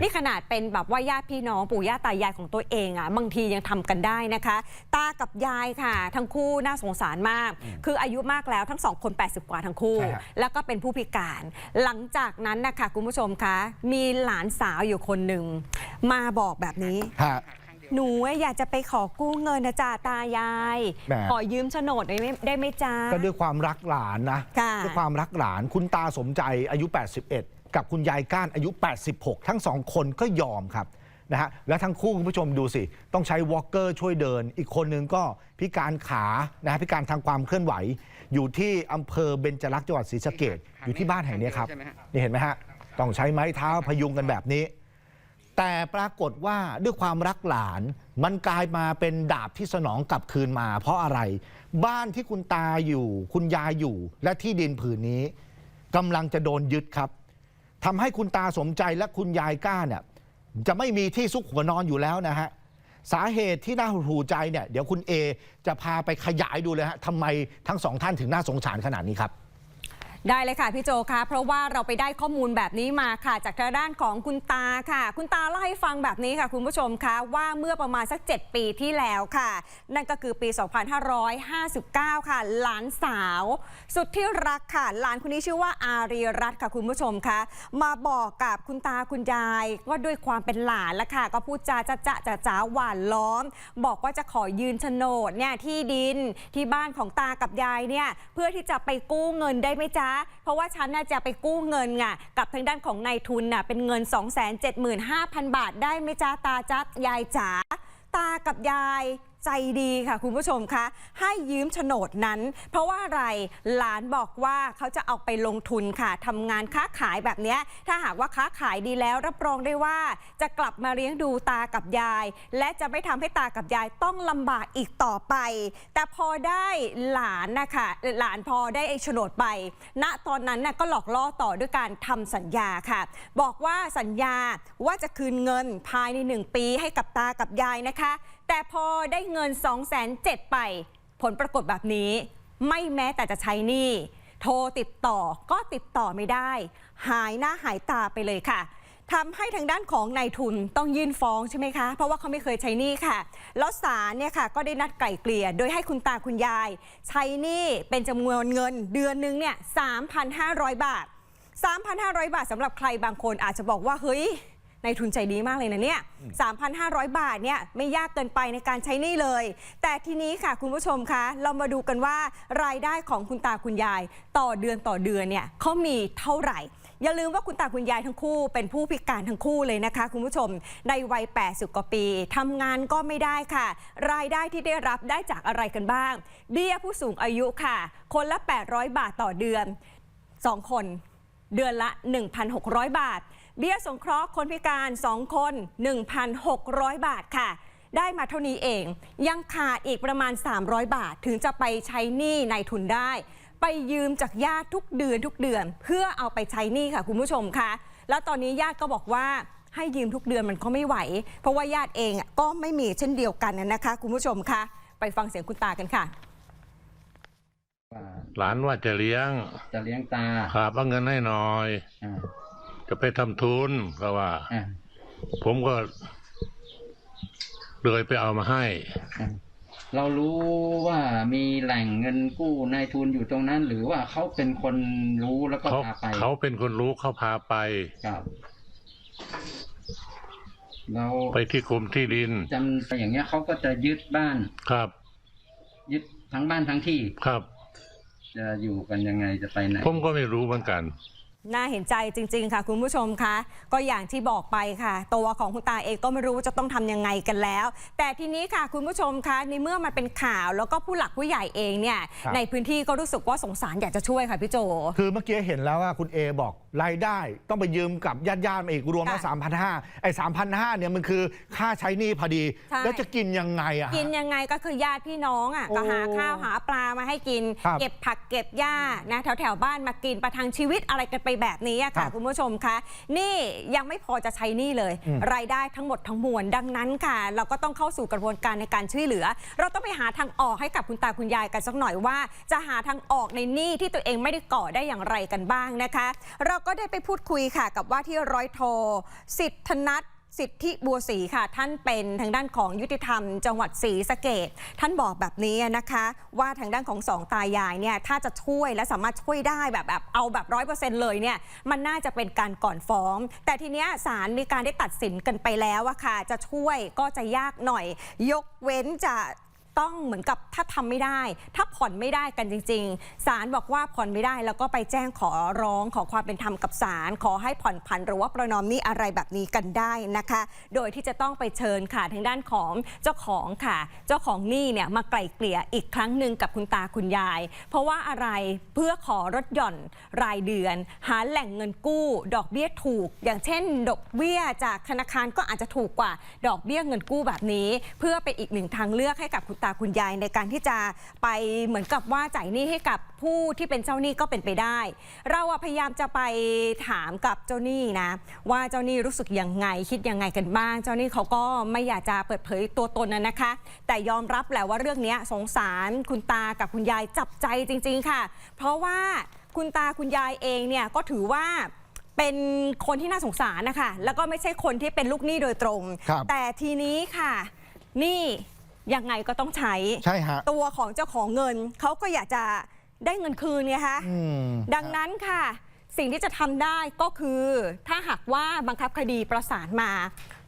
นี่ขนาดเป็นแบบว่าญาติพี่น้องปู่ย่าตายายของตัวเองอะบางทียังทำกันได้นะคะ ตากับยายค่ะ ทั้งคู่น่าสงสารมาก คืออายุมากแล้วทั้งสองคน 80 กว่าทั้งคู่ใช่ฮะแล้วก็เป็นผู้พิการ หลังจากนั้นนะคะคุณผู้ชมคะมีหลานสาวอยู่คนหนึ่งมาบอกแบบนี้ฮะหนูอยากจะไปขอกู้เงินนะจ่าตายายแหมขอยืมโฉนดได้ไหมได้ไหมจ้าก็ด้วยความรักหลานนะค่ะด้วยความรักหลานคุณตาสมใจอายุ 81 กับคุณยายก้านอายุ 86 ทั้งสองคนก็ยอมครับนะฮะแล้วทั้งคู่คุณผู้ชมดูสิ ต้องใช้วอล์กเกอร์ช่วยเดิน อีกคนนึงก็พิการขานะฮะพิการทางความเคลื่อนไหว อยู่ที่อำเภอเบญจรักษ์จังหวัดศรีสะเกดอยู่ที่บ้านแห่งนี้ครับนี่เห็นไหมฮะต้องใช้ไม้เท้าพยุงกันแบบนี้ แต่ปรากฏว่าด้วยความรักหลาน มันกลายมาเป็นดาบที่สนองกลับคืนมา เพราะอะไร บ้านที่คุณตาอยู่ คุณยายอยู่ และที่ดินผืนนี้กำลังจะโดนยึดครับ ทำให้คุณตาสมใจและคุณยายก้าเนี่ยจะไม่มีที่ซุกหัวนอนอยู่แล้วนะฮะสาเหตุที่น่าหดหูใจเนี่ยเดี๋ยวคุณเอจะพาไปขยายดูเลยฮะทำไมทั้งสองท่านถึงน่าสงสารขนาดนี้ครับ ได้เลยค่ะพี่โจคะเพราะว่าเราไปได้ข้อมูลแบบนี้มาค่ะ จากทางด้านของคุณตาค่ะ คุณตาเล่าให้ฟังแบบนี้ค่ะ คุณผู้ชมคะว่าเมื่อประมาณสัก 7 ปีที่แล้วค่ะ นั่นก็คือปี 2559 ค่ะ หลานสาว สุดที่รักค่ะ หลานคนนี้ชื่อว่าอารีรัตน์ค่ะคุณผู้ชมคะมาบอกกับคุณตาคุณยายว่าด้วยความเป็นหลานละค่ะ ก็พูดจาจะจะจะจ้าหวานล้อม บอกว่าจะขอยืนโฉนดเนี่ยที่ดินที่บ้านของตากับยายเนี่ยเพื่อที่จะไปกู้เงินได้ไหมจ๊ะเพราะว่าฉันน่าจะไปกู้เงินไงกับทางด้านของนายทุนน่ะเป็นเงิน 275,000 บาทได้ไหมจ้าตาจ๊ะยายจ๋าตากับยาย ใจดีค่ะคุณผู้ชมคะให้ยืมโฉนดนั้น เพราะว่าอะไรหลานบอกว่าเขาจะเอาไปลงทุนค่ะทำงานค้าขายแบบนี้ถ้าหากว่าค้าขายดีแล้วรับรองได้ว่า จะกลับมาเลี้ยงดูตากับยาย และจะไม่ทำให้ตากับยายต้องลำบากอีกต่อไป แต่พอได้หลานนะคะหลานพอได้ไอ้โฉนดไปณตอนนั้นน่ะก็หลอกล่อต่อด้วยการทำสัญญาค่ะ บอกว่าสัญญาว่าจะคืนเงินภายใน 1 ปีให้กับตากับยายนะคะแต่พอได้เงิน 2 7 0 0 0ไป ผลปรากฏแบบนี้ ไม่แม้แต่จะใช้หนี้โทรติดต่อก็ติดต่อไม่ได้ หายหน้าหายตาไปเลยค่ะทำให้ทางด้านของนายทุนต้องยื่นฟ้องใช่ไหมคะ เพราะว่าเขาไม่เคยใช้หนี้ค่ะ แล้วศาลเนี่ยค่ะก็ได้นัดไกล่เกลี่ย โดยให้คุณตาคุณยาย ใช้หนี้เป็นจำนวนเงินเดือนหนึงเนี่ย 3,500 บาท 3,500 บาทสำหรับใครบางคนอาจจะบอกว่าเฮ้ย ในายทุนใจดีมากเลยนะเนี่ย 3,500 บาทเนี่ยไม่ยากเกินไปในการใช้หนี้เลย แต่ทีนี้ค่ะคุณผู้ชมคะ เรามาดูกันว่ารายได้ของคุณตาคุณยาย ต่อเดือนต่อเดือนเนี่ยเขามีเท่าไหร่ อย่าลืมว่าคุณตาคุณยายทั้งคู่ เป็นผู้พิการทั้งคู่เลยนะคะ คุณผู้ชม ในวัย 80 กว่าปีทำงานก็ไม่ได้ค่ะ รายได้ที่ได้รับได้จากอะไรกันบ้าง เบี้ยผู้สูงอายุค่ะ คนละ 800 บาทต่อเดือน 2 คน เดือนละ 1,600 บาท เบี้ยสงเคราะห์คนพิการ 2 คน 1,600 บาทค่ะ ได้มาเท่านี้เอง ยังขาดอีกประมาณ 300 บาท ถึงจะไปใช้หนี้ในทุนได้ ไปยืมจากญาติทุกเดือนทุกเดือน เพื่อเอาไปใช้หนี้ค่ะคุณผู้ชมคะแล้วตอนนี้ญาติก็บอกว่าให้ยืมทุกเดือนมันก็ไม่ไหว เพราะว่าญาติเองอะก็ไม่มีเช่นเดียวกันนะคะ คุณผู้ชมคะไปฟังเสียงคุณตากันค่ะว่าหลานว่าจะเลี้ยงจะเลี้ยงตาขาบเอาเงินให้หน่อย อ่า จะไปทำทุนก็ว่าอ่าผมก็เลยไปเอามาให้อ่าเรารู้ว่ามีแหล่งเงินกู้นายทุนอยู่ตรงนั้น หรือว่าเขาเป็นคนรู้แล้วก็เขาพาไป เขาเป็นคนรู้เขาพาไปครับเราไปที่กรมที่ดินจำไปอย่างเงี้ยเขาก็จะยึดบ้านครับ ยึดทั้งบ้านทั้งที่ครับ จะอยู่กันยังไงจะไปไหนผมก็ไม่รู้เหมือนกัน น่าเห็นใจจริง ๆ ค่ะ คุณผู้ชมคะก็อย่างที่บอกไปค่ะ ตัวของคุณตาเองก็ไม่รู้ว่าจะต้องทำยังไงกันแล้ว แต่ทีนี้ค่ะคุณผู้ชมคะในเมื่อมันเป็นข่าวแล้วก็ผู้หลักผู้ใหญ่เองเนี่ย ครับ ในพื้นที่ก็รู้สึกว่าสงสารอยากจะช่วยค่ะพี่โจ คือเมื่อกี้เห็นแล้วว่าคุณเอบอก รายได้ต้องไปยืมกับญาติญาติๆมาอีกรวมแล้วค่ะสามพันห้าไอ้สามพันห้าเนี่ยมันคือค่าใช้หนี้พอดีใช่แล้วจะกินยังไงอะฮะกินยังไงก็คือญาติพี่น้องอะโอ้ก็หาข้าวหาปลามาให้กินครับเก็บผักเก็บหญ้านะแถวแถวๆบ้านมากินประทังชีวิตอะไรกันไปแบบนี้อะครัค่ะบคุณผู้ชมคะนี่ยังไม่พอจะใช้หนี่เลยอืมรายได้ทั้งหมดทั้งมวลดังนั้นค่ะ เราก็ต้องเข้าสู่กระบวนการในการช่วยเหลือ เราต้องไปหาทางออกให้กับคุณตาคุณยายกันสักหน่อยว่า จะหาทางออกในหนี้ที่ตัวเองไม่ได้ก่อได้อย่างไรกันบ้างนะคะ เราก็ได้ไปพูดคุยค่ะ กับว่าที่ร้อยโทสิทธนัทสิทธิบัวศรีค่ะ ท่านเป็นทางด้านของยุติธรรม จังหวัดศรีสะเกดท่านบอกแบบนี้นะคะ ว่าทางด้านของสองตายายเนี่ยถ้าจะช่วยและสามารถช่วยได้แบบแบบเอาแบบร้อยเปอร์เซ็นต์เลยเนี่ยมันน่าจะเป็นการก่อนฟ้อง แต่ทีเนี้ยศาลมีการได้ตัดสินกันไปแล้วอะค่ะ จะช่วยก็จะยากหน่อย ยกเว้นจะ ต้องเหมือนกับถ้าทำไม่ได้ ถ้าผ่อนไม่ได้กันจริง ๆศาลบอกว่าผ่อนไม่ได้ แล้วก็ไปแจ้งขอร้องขอความเป็นธรรมกับศาลขอให้ผ่อนผันหรือว่าประนอมนี้อะไรแบบนี้กันได้นะคะ โดยที่จะต้องไปเชิญค่ะทางด้านของเจ้าของค่ะ เจ้าของหนี้เนี่ยมาไกล่เกลี่ยอีกครั้งหนึ่งกับคุณตาคุณยาย เพราะว่าอะไรเพื่อขอลดหย่อนรายเดือน หาแหล่งเงินกู้ ดอกเบี้ยถูก อย่างเช่น ดอกเบี้ยจากธนาคารก็อาจจะถูกกว่า ดอกเบี้ยเงินกู้แบบนี้ เพื่อเป็นอีกหนึ่งทางเลือกให้กับคุณตาคุณยายในการที่จะไปเหมือนกับว่าจ่ายหนี้ให้กับผู้ที่เป็นเจ้าหนี้ก็เป็นไปได้ เราอะพยายามจะไปถามกับเจ้าหนี้นะ ว่าเจ้าหนี้รู้สึกยังไงคิดยังไงกันบ้าง เจ้าหนี้เขาก็ไม่อยากจะเปิดเผยตัวตนนะนะคะ แต่ยอมรับแหละว่าเรื่องเนี้ยสงสารคุณตากับคุณยายจับใจจริง ๆ ค่ะ เพราะว่าคุณตาคุณยายเองเนี่ยก็ถือว่าเป็นคนที่น่าสงสารนะคะ แล้วก็ไม่ใช่คนที่เป็นลูกหนี้โดยตรงครับแต่ทีนี้ค่ะหนี่ ยังไงก็ต้องใช้ ใช่ฮะ ตัวของเจ้าของเงิน เขาก็อยากจะได้เงินคืนไงคะอืม ดังนั้นค่ะ สิ่งที่จะทำได้ก็คือ ถ้าหากว่าบังคับคดีประสานมา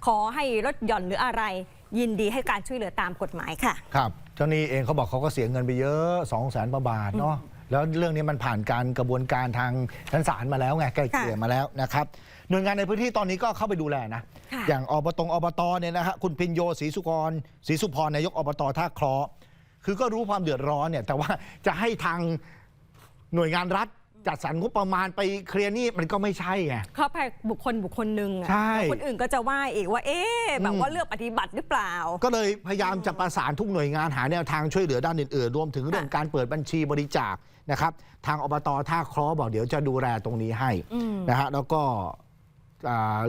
ขอให้ลดหย่อนหรืออะไร ยินดีให้การช่วยเหลือตามกฎหมายค่ะ ครับเจ้าหนี้เองเขาบอกเขาก็เสียเงินไปเยอะ2 0 0แสนบาทเนาะแล้วเรื่องนี้มันผ่านการกระบวนการทางชั้นศาลมาแล้วไงไกลเกลี่ยมาแล้วนะครับหน่วยงานในพื้นที่ตอนนี้ก็เข้าไปดูแลนะค่ะ อย่างอบตอบตเนี่ยนะฮะคุณพินโยศรีสุกรศรีสุพรนายกอบตท่าเคราะห์คือก็รู้ความเดือดร้อนเนี่ยแต่ว่าจะให้ทางหน่วยงานรัฐจัดสรรงบประมาณไปเคลียร์หนี้มันก็ไม่ใช่ไงเขาไปบุคคลบุคคลหนึ่งอะใช่แล้วคนอื่นก็จะว่าอีกว่า เอ๊ะแบบอืมว่าเลือกปฏิบัติหรือเปล่า ก็เลยพยายามจะประสานทุกหน่วยงานหาแนวทางช่วยเหลือด้านอื่นๆ รวมถึงเรื่องการเปิดบัญชีบริจาคนะครับ ทางอบตท่าเคราะห์บอกเดี๋ยวจะดูแลตรงนี้ให้อืมนะฮะแล้วก็อ่า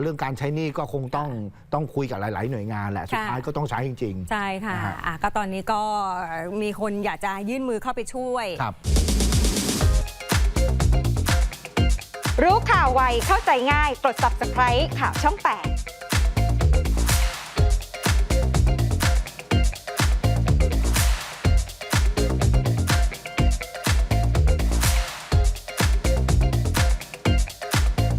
เรื่องการใช้หนี้ก็คงต้องต้องคุยกับหลาย ๆ หน่วยงานแหละ สุดท้ายก็ต้องใช้จริงใช่ค่ะนะฮะอะก็ตอนนี้ก็มีคนอยากจะยื่นมือเข้าไปช่วยๆครับ รู้ข่าวไวเข้าใจง่าย กด subscribe ข่าวช่อง 8